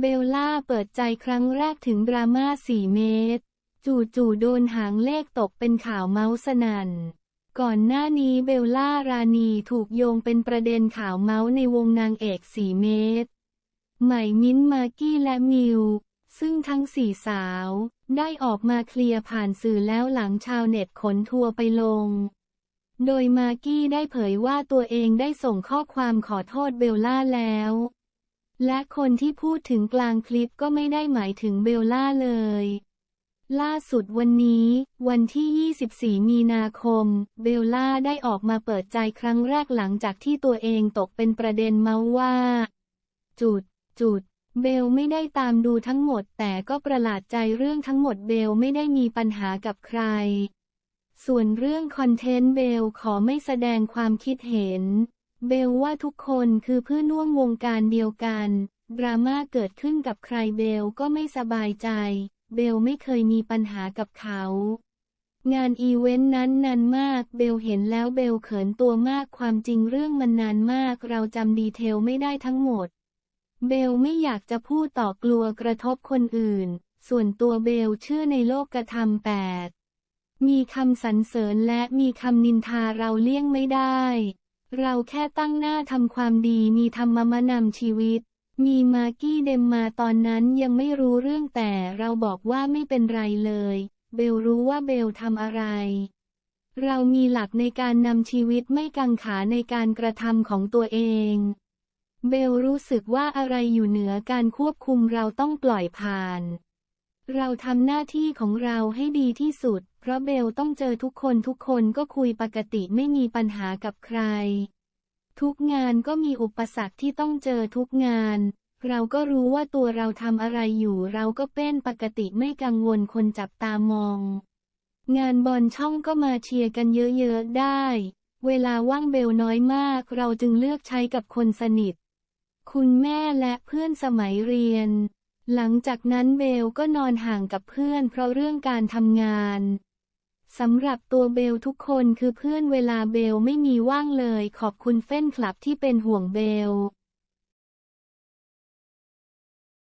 เบลล่าเปิดใจครั้งแรกถึงดราม่า 4 เมตร จู่ๆโดนหางเลขตกเป็นข่าวเมาส์สนัน่น ก่อนหน้านี้เบลล่ารานีถูกโยงเป็นประเด็นข่าวเมาส์ในวงนางเอก 4 เมตร ใหม่มิ้นท์มากี้และมิว ซึ่งทั้งสี่สาว ได้ออกมาเคลียร์ผ่านสื่อแล้วหลังชาวเน็ตขนทัวร์ไปลง โดยมากี้ได้เผยว่าตัวเองได้ส่งข้อความขอโทษเบลล่าแล้ว และคนที่พูดถึงกลางคลิปก็ไม่ได้หมายถึงเบลล่าเลย ล่าสุดวันนี้ วันที่ 24 มีนาคม เบลล่าได้ออกมาเปิดใจครั้งแรกหลังจากที่ตัวเองตกเป็นประเด็นเมาว่า จุด จุด เบลไม่ได้ตามดูทั้งหมด แต่ก็ประหลาดใจเรื่องทั้งหมดเบลไม่ได้มีปัญหากับใคร ส่วนเรื่องคอนเทนต์เบลขอไม่แสดงความคิดเห็น เบลว่าทุกคนคือเพื่อนร่วมวงการเดียวกัน ดราม่าเกิดขึ้นกับใครเบลก็ไม่สบายใจ เบลไม่เคยมีปัญหากับเขา งานอีเวนต์นั้นนานมาก เบลเห็นแล้วเบลเขินตัวมากความจริงเรื่องมันนานมาก เราจำดีเทลไม่ได้ทั้งหมด เบลไม่อยากจะพูดต่อกลัวกระทบคนอื่น ส่วนตัวเบลเชื่อในโลกกระทำแปดมีคำสรรเสริญและมีคำนินทาเราเลี่ยงไม่ได้ เราแค่ตั้งหน้าทำความดีมีธรรมมนำชีวิต มีมากี้เดมมาตอนนั้นยังไม่รู้เรื่องแต่เราบอกว่าไม่เป็นไรเลย เบลรู้ว่าเบลทำอะไร เรามีหลักในการนำชีวิตไม่กังขาในการกระทำของตัวเอง เบลรู้สึกว่าอะไรอยู่เหนือการควบคุมเราต้องปล่อยผ่าน เราทำหน้าที่ของเราให้ดีที่สุด เพราะเบลต้องเจอทุกคนทุกคนก็คุยปกติไม่มีปัญหากับใคร ทุกงานก็มีอุปสรรคที่ต้องเจอทุกงาน เราก็รู้ว่าตัวเราทำอะไรอยู่เราก็เป็นปกติไม่กังวลคนจับตามอง งานบอลช่องก็มาเชียร์กันเยอะๆได้ เวลาว่างเบลน้อยมาก เราจึงเลือกใช้กับคนสนิท คุณแม่และเพื่อนสมัยเรียน หลังจากนั้นเบลก็นอนห่างกับเพื่อนเพราะเรื่องการทำงานสำหรับตัวเบลทุกคนคือเพื่อนเวลาเบลไม่มีว่างเลย ขอบคุณเฟ้นคลับที่เป็นห่วงเบล